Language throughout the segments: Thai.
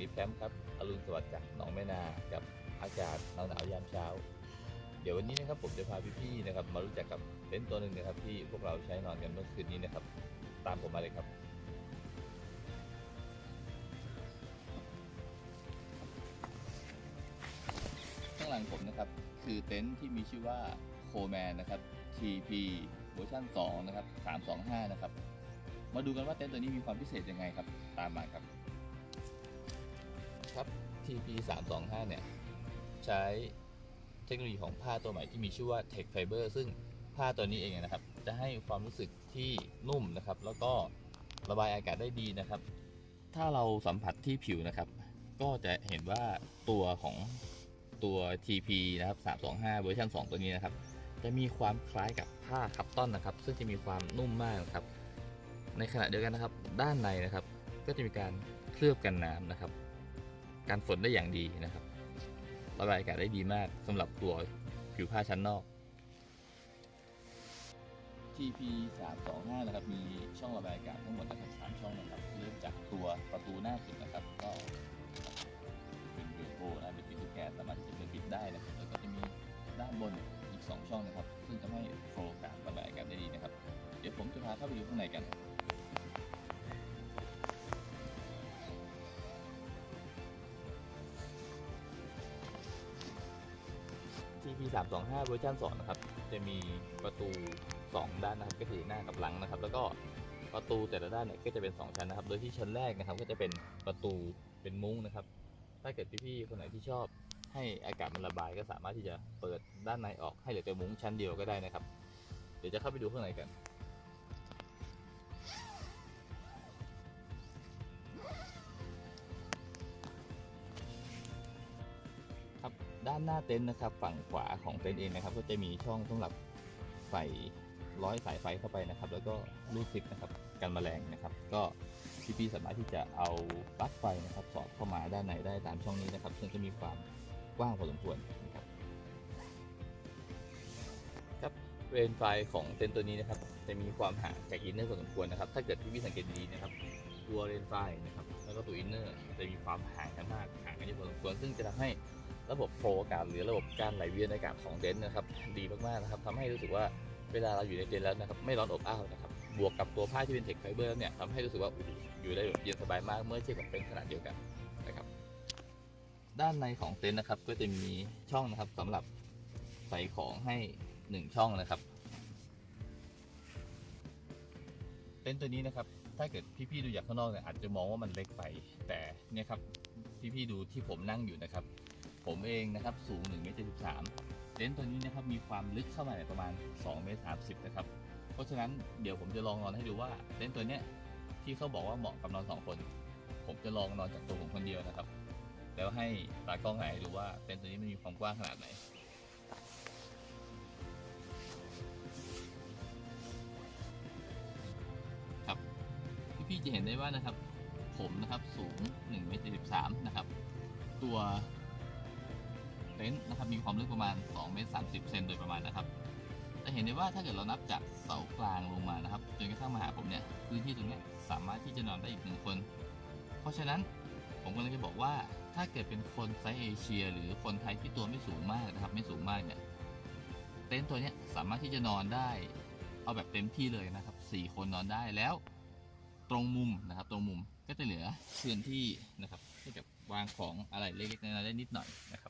ลิฟจากลิฟแคมครับอรุณสวัสดิ์จากหนองแม่นากับอากาศหนาวหนาวยามเช้า เดี๋ยววันนี้นะครับผมจะพาพี่ๆนะครับ มารู้จักกับเต็นท์ตัวหนึ่งนะครับ ที่พวกเราใช้นอนกันเมื่อคืนนี้นะครับ ตามผมมาเลยครับ ข้างหลังผมนะครับ คือเต็นท์ที่มีชื่อว่าโคแมนนะครับ TP เวอร์ชัน2นะครับ325 นะครับ มาดูกันว่าเต็นท์ตัวนี้มีความพิเศษยังไงครับ ตามมาครับ ครับ TP 325 เนี่ยใช้เทคโนโลยีของผ้าตัวใหม่ที่มีชื่อว่า Tech Fiber ซึ่งผ้าตัวนี้เองนะครับ จะให้ความรู้สึกที่นุ่มนะครับ แล้วก็ระบายอากาศได้ดีนะครับ ถ้าเราสัมผัสที่ผิวนะครับ ก็จะเห็นว่าตัวของตัว TP นะครับ 325 เวอร์ชัน2 ตัวนี้นะครับ จะมีความคล้ายกับผ้าคับต้อนนะครับ ซึ่งจะมีความนุ่มมากนะครับ ในขณะเดียวกันนะครับ ด้านในนะครับ ก็จะมีการเคลือบกันน้ำนะครับ การฝนได้อย่างดีนะครับระบายอากาศได้ดีมากสำหรับตัวผิวผ้าชั้นนอก TP 325นะครับ มีช่องระบายอากาศทั้งหมดนะครับ3ช่องนะครับเริ่มจากตัวประตูหน้าสุดนะครับ ก็เป็นเวโบนะเป็นปิดกแกนสามารถที่จะเปิดปิดได้นะครับแล้วก็จะมีด้านบนอีก 2 ช่องนะครับ ซึ่งจะให้โฟล์การระบายอากาศได้ดีนะครับ เดี๋ยวผมจะพาเข้าไปดูข้างในกัน 325 เวอร์ชัน2นะครับ จะมีประตู 2 ด้านนะครับ ก็คือหน้ากับหลังนะครับ แล้วก็ประตูแต่ละด้านเนี่ยก็จะเป็น 2 ชั้นนะครับ โดยที่ชั้นแรกนะครับ ก็จะเป็นประตูเป็นมุ้งนะครับ ถ้าเกิดพี่ๆคนไหนที่ชอบให้อากาศมันระบายก็สามารถที่จะเปิดด้านในออกให้เหลือแต่มุ้งชั้นเดียวก็ได้นะครับ เดี๋ยวจะเข้าไปดูข้างในกัน ด้านหน้าเต็นท์นะครับ ฝั่งขวาของเต็นท์เองนะครับ ก็จะมีช่องสำหรับใส่ร้อยสายไฟเข้าไปนะครับ แล้วก็ลูกซิปนะครับกันแมลงนะครับ ก็พี่ๆสามารถที่จะเอาปลั๊กไฟนะครับ สอดเข้ามาด้านในได้ตามช่องนี้นะครับ ซึ่งจะมีความกว้างพอสมควรนะครับครับเรนไฟของเต็นท์ตัวนี้นะครับ จะมีความห่างจากอินเนอร์พอสมควรนะครับ ถ้าเกิดพี่ๆสังเกตดีๆนะครับตัวเรนไฟนะครับแล้วก็ตัวอินเนอร์จะมีความห่างกันมากห่างกันเยอะพอสมควรซึ่งจะทำให้ ระบบโฟล์อากาศหรือระบบการไหลเวียนอากาศของเต็นท์นะครับ ดีมากๆนะครับทำให้รู้สึกว่าเวลาเราอยู่ในเต็นท์แล้วนะครับไม่ร้อนอบอ้าวนะครับบวกกับตัวผ้าที่เป็นเทคไฟเบอร์เนี่ยทำให้รู้สึกว่าอยู่ได้แบบเย็นสบายมากเมื่อเทียบกับเต็นท์ขนาดเดียวกันนะครับ ด้านในของเต็นท์นะครับก็จะมีช่องนะครับสำหรับใส่ของให้หนึ่งช่องนะครับ เต็นท์ตัวนี้นะครับถ้าเกิดพี่ๆดูจากข้างนอกเนี่ยอาจจะมองว่ามันเล็กไป แต่เนี่ยครับพี่ๆดูที่ผมนั่งอยู่นะครับ ผมเองนะครับสูง1เมตร73เต็นท์ตัวนี้นะครับมีความลึกเข้ามาประมาณ2เมตร30นะครับเพราะฉะนั้นเดี๋ยวผมจะลองนอนให้ดูว่าเต็นท์ตัวเนี้ยที่เขาบอกว่าเหมาะกับนอนสองคน ผมจะลองนอนจากตัวผมคนเดียวนะครับ แล้วให้ตากล้องถ่ายห้ดูว่าเต็นท์ตัวนี้มันมีความกว้างขนาดไหนครับพี่จะเห็นได้ว่านะครับ ผมนะครับสูง1เมตร73นะครับ ตัว เต็นท์นะครับมีความลึกประมาณ2เมตร30เซนโดยประมาณนะครับจะเห็นได้ว่าถ้าเกิดเรานับจากเสากลางลงมานะครับจนกระทั่งมาหาผมเนี่ยพื้นที่ตรงนี้สามารถที่จะนอนได้อีกหนึ่งคน เพราะฉะนั้นผมกำลังจะบอกว่าถ้าเกิดเป็นคนไซส์เอเชีย หรือคนไทยที่ตัวไม่สูงมากนะครับไม่สูงมากเนี่ยเต็นท์ตัวนี้สามารถที่จะนอนได้ เอาแบบเต็มที่เลยนะครับสี่คนนอนได้แล้ว ตรงมุมนะครับ ตรงมุมก็จะเหลือพื้นที่นะครับให้กับวางของอะไรเล็กๆน้อยๆได้นิดหน่อยนะครับ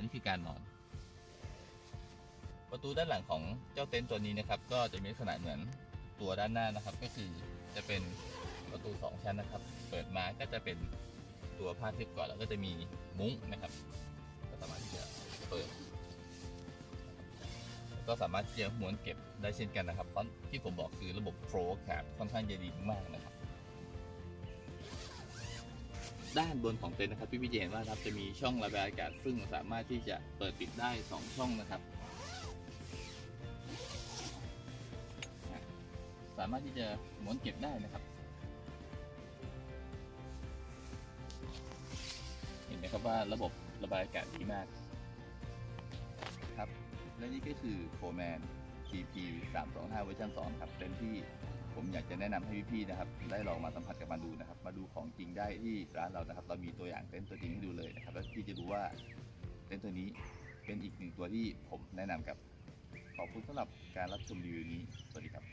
นนี้คือการนอน ประตูด้านหลังของเจ้าเต็นท์ตัวนี้นะครับ ก็จะมีลักษณะเหมือนตัวด้านหน้านะครับ ก็คือจะเป็นประตูสองชั้นนะครับ เปิดมาก็จะเป็นตัวผ้าทึบก่อนแล้วก็จะมีมุ้งนะครับ ก็สามารถที่จะเปิด ก็สามารถที่จะม้วนเก็บได้เช่นกันนะครับเพราะที่ผมบอกคือระบบโฟล์ครับค่อนข้างจะดีมากนะครับ ด้านบนของเต็นท์นะครับพี่พี่จะเห็นว่าครับจะมีช่องระบายอากาศซึ่งสามารถที่จะเปิดปิดได้ 2 ช่องนะครับ สามารถที่จะหม้วนเก็บได้นะครับ เห็นไหมครับว่าระบบระบายอากาศดีมากครับและนี่ก็คือโคแมน TP 325เวอร์ชัน2ครับเต็นท์ที่ ผมอยากจะแนะนำให้พี่ๆนะครับ ได้ลองมาสัมผัสกับมันดูนะครับ มาดูของจริงได้ที่ร้านเรานะครับ เรามีตัวอย่างเต็นท์ตัวจริงให้ดูเลยนะครับ แล้วพี่จะรู้ว่าเต็นท์ตัวนี้เป็นอีกหนึ่งตัวที่ผมแนะนำครับขอบคุณสำหรับการรับชมรีวิวนี้ สวัสดีครับ